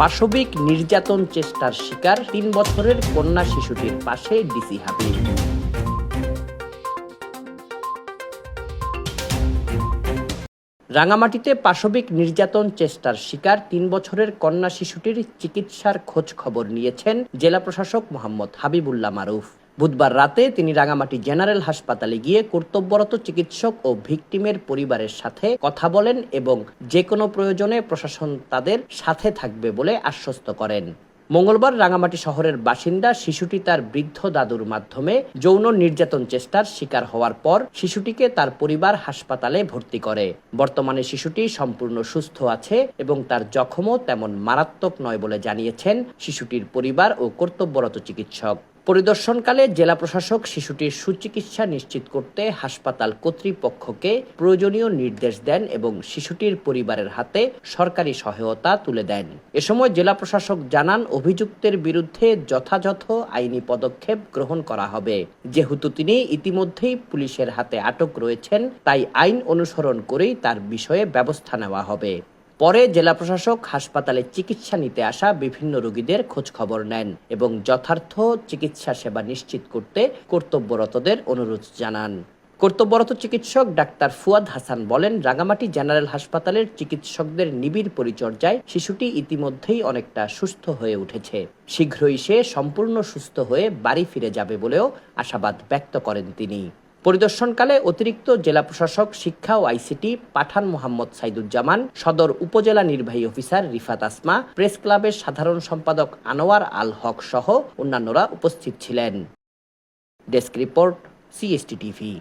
পাশবিক নির্যাতন চেষ্টার শিকার তিন বছরের কন্যা শিশুটির পাশে ডিসি হাবিব। রাঙামাটিতে পাশবিক নির্যাতন চেষ্টার শিকার তিন বছরের কন্যা শিশুটির চিকিৎসার খোঁজ খবর নিয়েছেন জেলা প্রশাসক মোহাম্মদ হাবিবুল্লাহ মারুফ। বুধবার রাতে তিনি রাঙামাটি জেনারেল হাসপাতালে গিয়ে কর্তব্যরত চিকিৎসক ও ভিকটিমের পরিবারের সাথে কথা বলেন এবং যে কোনো প্রয়োজনে প্রশাসন তাদের সাথে থাকবে বলে আশ্বস্ত করেন। মঙ্গলবার রাঙামাটি শহরের বাসিন্দা শিশুটি তার বৃদ্ধ দাদুর মাধ্যমে যৌন নির্যাতন চেষ্টার শিকার হওয়ার পর শিশুটিকে তার পরিবার হাসপাতালে ভর্তি করে। বর্তমানে শিশুটি সম্পূর্ণ সুস্থ আছে এবং তার জখমও তেমন মারাত্মক নয় বলে জানিয়েছেন শিশুটির পরিবার ও কর্তব্যরত চিকিৎসক। পরিদর্শনকালে জেলা প্রশাসক শিশুটির সুচিকিৎসা নিশ্চিত করতে হাসপাতাল কর্তৃপক্ষকে প্রয়োজনীয় নির্দেশ দেন এবং শিশুটির পরিবারের হাতে সরকারি সহায়তা তুলে দেন। এ সময় জেলা প্রশাসক জানান, অভিযুক্তের বিরুদ্ধে যথাযথ আইনি পদক্ষেপ গ্রহণ করা হবে। যেহেতু তিনি ইতিমধ্যেই পুলিশের হাতে আটক রয়েছেন, তাই আইন অনুসরণ করেই তার বিষয়ে ব্যবস্থা নেওয়া হবে। পরে জেলা প্রশাসক হাসপাতালে চিকিৎসা নিতে আসা বিভিন্ন রোগীদের খোঁজ খবর নেন এবং যথার্থ চিকিৎসা সেবা নিশ্চিত করতে কর্তব্যরতদের অনুরোধ জানান। কর্তব্যরত চিকিৎসক ডাক্তার ফুয়াদ হাসান বলেন, রাঙামাটি জেনারেল হাসপাতালের চিকিৎসকদের নিবিড় পরিচর্যায় শিশুটি ইতিমধ্যেই অনেকটা সুস্থ হয়ে উঠেছে। শীঘ্রই সে সম্পূর্ণ সুস্থ হয়ে বাড়ি ফিরে যাবে বলেও আশাবাদ ব্যক্ত করেন তিনি। পরিদর্শনকালে অতিরিক্ত জেলা প্রশাসক, শিক্ষা ও আইসিটি পাঠান মোহাম্মদ সাইদুজ্জামান, সদর উপজেলা নির্বাহী অফিসার রিফাত আসমা, প্রেস ক্লাবের সাধারণ সম্পাদক আনোয়ার আল হক সহ অন্যান্যরা উপস্থিত ছিলেন। Desk report, CST TV.